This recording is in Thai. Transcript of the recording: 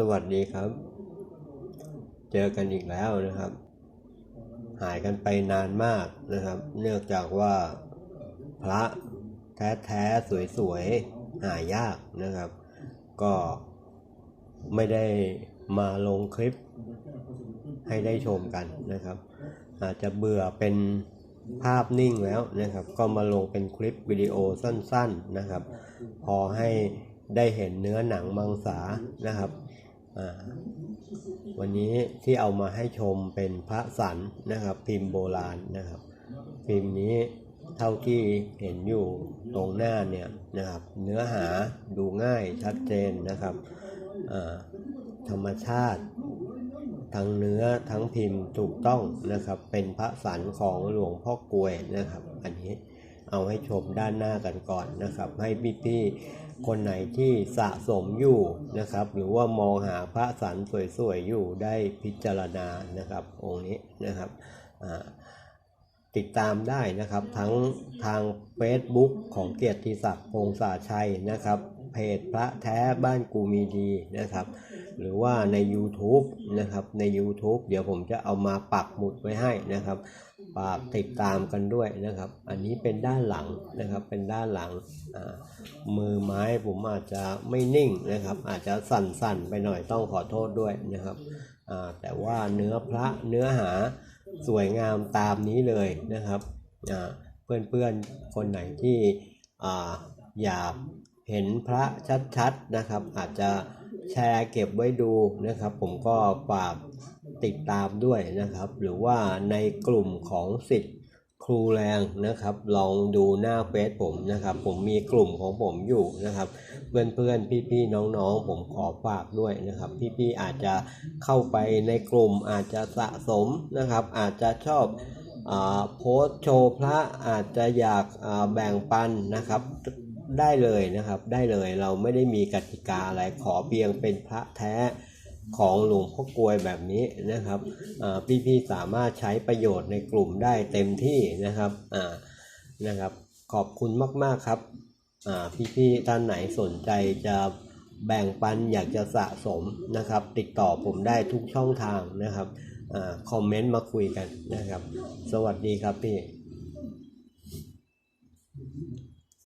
สวัสดีครับ เจอกันอีกแล้วนะครับ หายกันไปนานมากนะครับ เนื่องจากว่าพระแท้ๆสวยๆหายากนะครับ ก็ไม่ได้มาลงคลิปให้ได้ชมกันนะครับ อาจจะเบื่อเป็นภาพนิ่งแล้วนะครับ ก็มาลงเป็นคลิปวิดีโอสั้น ๆนะครับ พอให้ได้เห็นเนื้อหนังมังสานะครับ วันนี้ที่เอามาให้ชมเป็นพระสันนะครับ พิมพ์โบราณนะครับ พิมพ์นี้เท่าที่เห็นอยู่ตรงหน้าเนี่ยนะครับ เนื้อหาดูง่ายชัดเจนนะครับธรรมชาติ ทั้งเนื้อทั้งพิมพ์ถูกต้องนะครับ เป็นพระสันของหลวงพ่อกลวยนะครับ อันนี้ เอาให้ชมด้านหน้ากันก่อนนะครับ ให้พี่ๆคนไหนที่สะสมอยู่นะครับ หรือว่ามองหาพระสันสวยๆอยู่ได้พิจารณานะครับ องค์นี้นะครับติดตามได้นะครับทั้งทาง Facebook ของเกียรติศักดิ์พงษาชัยนะครับ เพจพระแท้บ้านกูมีดีนะครับ หรือว่าใน YouTube นะครับใน YouTube เดี๋ยวผมจะเอามาปักหมุดไว้ให้นะครับฝากติดตามกันด้วยนะครับ อันนี้เป็นด้านหลังนะครับเป็นด้านหลังมือไม้ผมอาจจะไม่นิ่งนะครับ อาจจะสั่นๆไปหน่อยต้องขอโทษด้วยนะครับแต่ว่าเนื้อพระเนื้อหาสวยงามตามนี้เลยนะครับเพื่อนๆคนไหนที่ออยาก เห็นพระชัดๆนะครับ อาจจะแชร์เก็บไว้ดูนะครับ ผมก็ฝากติดตามด้วยนะครับ หรือว่าในกลุ่มของสิทธิ์ครูแรงนะครับ ลองดูหน้าเฟซผมนะครับ ผมมีกลุ่มของผมอยู่นะครับ เพื่อนๆพี่ๆน้องๆ ผมขอฝากด้วยนะครับ พี่ๆอาจจะเข้าไปในกลุ่มอาจจะสะสมนะครับ อาจจะชอบอาโพสโชว์พระอาจจะอยากแบ่งปันนะครับ ได้เลยนะครับ ได้เลยเราไม่ได้มีกติกาอะไรขอเพียงเป็นพระแท้ของหลวงพ่อกลวยแบบนี้นะครับพี่ๆสามารถใช้ประโยชน์ในกลุ่มได้เต็มที่นะครับนะครับ ขอบคุณมากๆครับพี่ๆท่านไหนสนใจจะแบ่งปันอยากจะสะสมนะครับ ติดต่อผมได้ทุกช่องทางนะครับอคอมเมนต์มาคุยกันนะครับ สวัสดีครับพี่